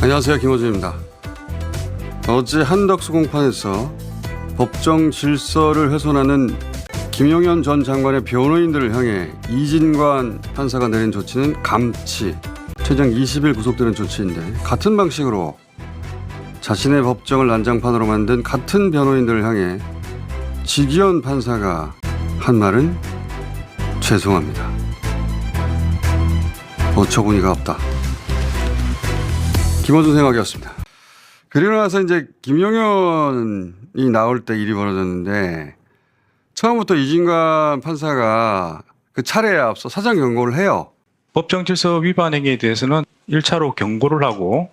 안녕하세요. 김호준입니다. 어제 한덕수 공판에서 법정 질서를 훼손하는 김용현 전 장관의 변호인들을 향해 이진관 판사가 내린 조치는 감치, 최장 20일 구속되는 조치인데 같은 방식으로 자신의 법정을 난장판으로 만든 같은 변호인들을 향해 지기현 판사가 한 말은 죄송합니다. 어처구니가 없다. 김원준 생각이었습니다. 그리고 나서 이제 김용현이 나올 때 일이 벌어졌는데 처음부터 이진관 판사가 그 차례에 앞서 사전 경고를 해요. 법정 질서 위반 행위에 대해서는 1차로 경고를 하고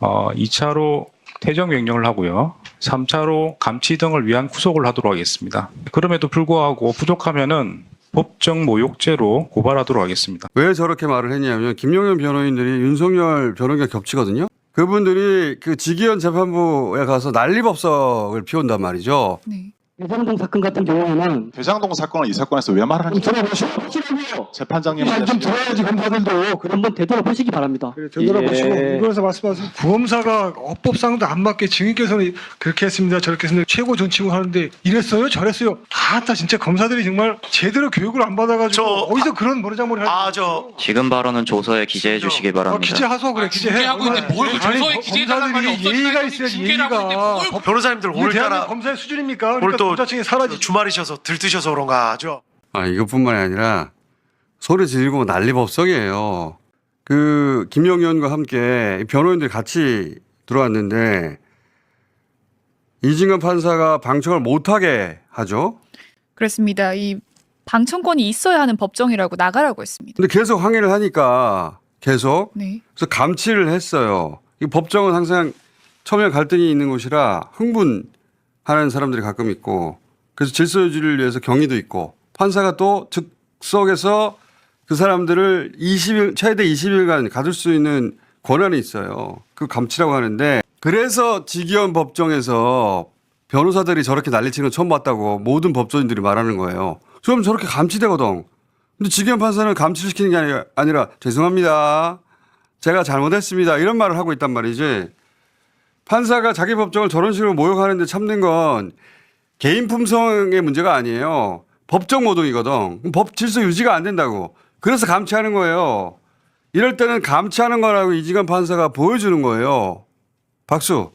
어, 2차로 퇴정 명령을 하고요. 3차로 감치 등을 위한 구속을 하도록 하겠습니다. 그럼에도 불구하고 부족하면은 법정 모욕죄로 고발하도록 하겠습니다. 왜 저렇게 말을 했냐면 김용현 변호인들이 윤석열 변호인과 겹치거든요. 그분들이 그 지기현 재판부에 가서 난리법석을 피운단 말이죠. 네. 대장동 사건 같은 경우에는 대장동 사건은 이 사건에서 왜 말을 좀 하는지 들어보시고 재판장님한테 좀 들어야지 검사들도 그런 분 되돌아 보시기 바랍니다. 그래, 되돌아보시고 예. 이거에서 말씀하신 구검사가 업법상도 안 맞게 증인께서는 그렇게 했습니다 저렇게 했습니다 최고 존치고 하는데 이랬어요 저랬어요? 다다 진짜 검사들이 정말 제대로 교육을 안 받아가지고 저- 어디서 그런 버르장머리 하지 아, 저. 지금 발언은 조서에 기재해 주시기 어, 바랍니다. 기재 하소 그래 기재해. 중계하고 있는데 뭘 아니, 조서에 검- 기재해달라는 말이 검사들이 없어지나 예의가 있어야지 중계를 하고 있는데 예의가 뭘 변호사님들 이게 오늘따라 대한민국 검사의 수준입니까? 오늘 그러니까 또 검사층이 사라지 주말이셔서 들뜨셔서 그런가 하죠. 아, 이것뿐만이 아니라 소리 지르고 난리법석이에요. 그 김용현과 함께 변호인들이 같이 들어왔는데 이진관 판사가 방청을 못하게 하죠. 그렇습니다. 이 방청권이 있어야 하는 법정이라고 나가라고 했습니다. 근데 계속 항의를 하니까 계속 네. 그래서 감치를 했어요. 이 법정은 항상 첨예 갈등이 있는 곳이라 흥분 하는 사람들이 가끔 있고 그래서 질서 유지를 위해서 경위도 있고 판사가 또 즉석에서 그 사람들을 20일 최대 20일간 가둘 수 있는 권한이 있어요. 그 감치라고 하는데 그래서 지기현 법정에서 변호사들이 저렇게 난리치는 거 처음 봤다고 모든 법조인들이 말하는 거예요. 좀 저렇게 감치되거든. 근데 지기현 판사는 감치를 시키는 게 아니- 아니라 죄송합니다. 제가 잘못했습니다. 이런 말을 하고 있단 말이지. 판사가 자기 법정을 저런 식으로 모욕하는데 참는 건 개인 품성의 문제가 아니에요. 법정 모독이거든. 법 질서 유지가 안 된다고. 그래서 감치하는 거예요. 이럴 때는 감치하는 거라고 이지간 판사가 보여주는 거예요. 박수.